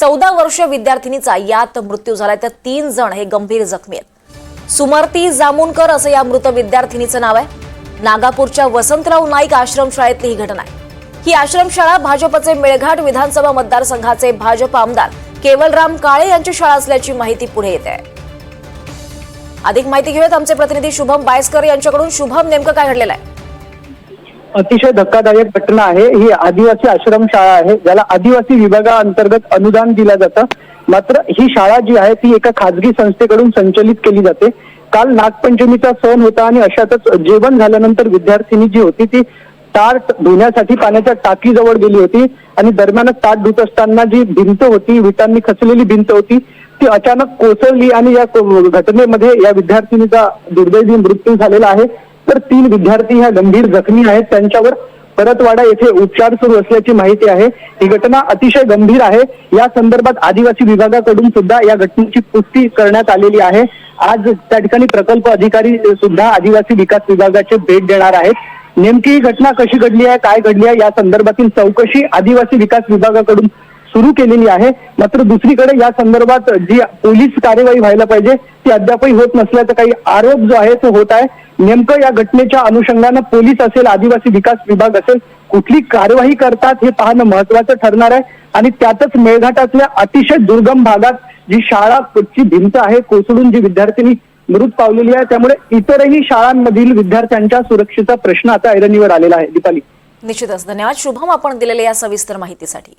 चौदा वर्ष विद्यार्थिनीचा यात मृत्यू झालाय तर तीन जण हे गंभीर जखमी आहेत. सुमर्ती जामुनकर असं या मृत विद्यार्थिनीचं नाव आहे. नागापूरच्या वसंतराव नाईक आश्रमशाळेतली ही घटना आहे. ही आश्रमशाळा भाजपचे मेळघाट विधानसभा मतदारसंघाचे भाजप आमदार केवलराम काळे यांची शाळा असल्याची माहिती पुढे येते आहे. अधिक माहिती घेऊयात आमचे प्रतिनिधी शुभम बायस्कर यांच्याकडून. शुभम नेमकं काय घडलेलं आहे? अतिशय धक्कादायक घटना आहे. ही आदिवासी आश्रम शाळा आहे ज्याला आदिवासी विभागाअंतर्गत अनुदान दिलं जातं. मात्र ही शाळा जी आहे ती एका खाजगी संस्थेकडून संचलित केली जाते. काल नागपंचमीचा सण होता आणि अशातच जेवण झाल्यानंतर विद्यार्थिनी जी होती ती ताट धुण्यासाठी पाण्याच्या टाकीजवळ गेली होती आणि दरम्यान ताट धुत असताना जी भिंत होती विटांनी खचलेली भिंत होती ती अचानक कोसळली आणि या घटनेमध्ये या विद्यार्थिनीचा दुर्दैवी मृत्यू झालेला आहे. तर तीन विद्यार्थी ह्या गंभीर जखमी आहेत. त्यांच्यावर परतवाडा येथे उपचार सुरू असल्याची माहिती आहे. ही घटना अतिशय गंभीर आहे. या संदर्भात आदिवासी विभागाकडून सुद्धा या घटनेची पुष्टी करण्यात आलेली आहे. आज त्या ठिकाणी प्रकल्प अधिकारी सुद्धा आदिवासी विकास विभागाचे भेट देणार आहेत. नेमकी ही घटना कशी घडली आहे काय घडली आहे या संदर्भातील चौकशी आदिवासी विकास विभागाकडून सुरू केलेली आहे. मात्र दुसरीकडे या संदर्भात जी पोलीस कार्यवाही व्हायला पाहिजे ती अद्यापही होत नसल्याचा काही आरोप जो आहे तो होत आहे. नेमकं या घटनेच्या अनुषंगानं पोलीस असेल आदिवासी विकास विभाग असेल कुठली कार्यवाही करतात हे पाहणं महत्वाचं ठरणार आहे. आणि त्यातच मेळघाटातल्या अतिशय दुर्गम भागात जी शाळाची भिंत आहे कोसळून जी विद्यार्थिनी मृत पावलेली आहे त्यामुळे इतरही शाळांमधील विद्यार्थ्यांच्या सुरक्षेचा प्रश्न आता ऐरणीवर आलेला आहे. दीपाली. निश्चितच. धन्यवाद. शुभम आपण दिलेल्या या सविस्तर माहितीसाठी.